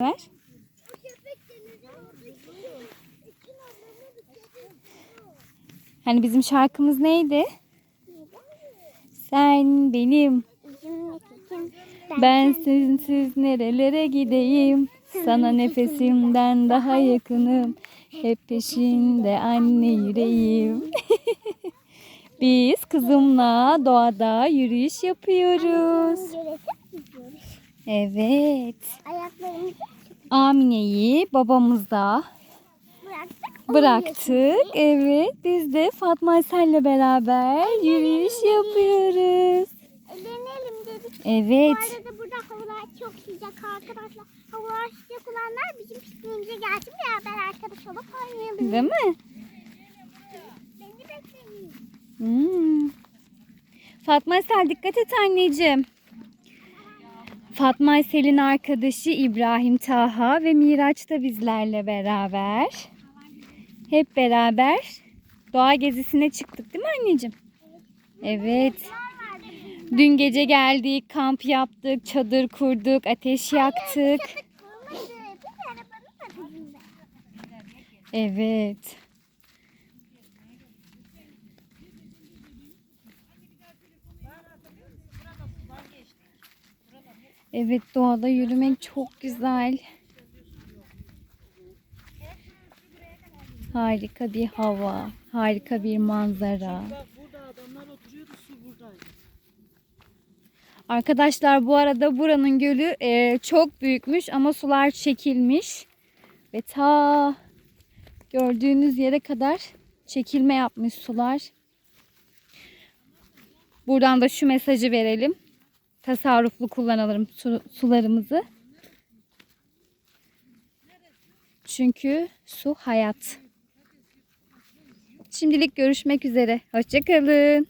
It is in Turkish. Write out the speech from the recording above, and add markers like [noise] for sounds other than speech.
Ver. Hani bizim şarkımız neydi? Sen benim, ben sensiz nerelere gideyim? Sana nefesimden daha yakınım. Hep peşinde anne yüreğim. [laughs] Biz kızımla doğada yürüyüş yapıyoruz. Evet. Ayaklarımızı Amine'yi babamızda bıraktık. bıraktık. Evet. Biz de Fatma Aysel'le beraber yürüyüş yapıyoruz. Deneyelim dedik. Evet. Bu arada burada havalar çok sıcak arkadaşlar. Havalar sıcak olanlar bizim pikniğimize gelsin beraber arkadaş olup oynayalım. Değil mi? Beni bekleyin. Hmm. Fatma Aysel dikkat et anneciğim. Fatma Aysel'in arkadaşı İbrahim Taha ve Miraç da bizlerle beraber. Hep beraber doğa gezisine çıktık değil mi anneciğim? Evet. Dün gece geldik, kamp yaptık, çadır kurduk, ateş yaktık. Evet. Evet doğada yürümek çok güzel. Harika bir hava, harika bir manzara. Bak burada adamlar oturuyordu su buradaydı. Arkadaşlar bu arada buranın gölü e, çok büyükmüş ama sular çekilmiş. Ve ta gördüğünüz yere kadar çekilme yapmış sular. Buradan da şu mesajı verelim. Tasarruflu kullanalım su- sularımızı. Çünkü su hayat. Şimdilik görüşmek üzere. Hoşçakalın.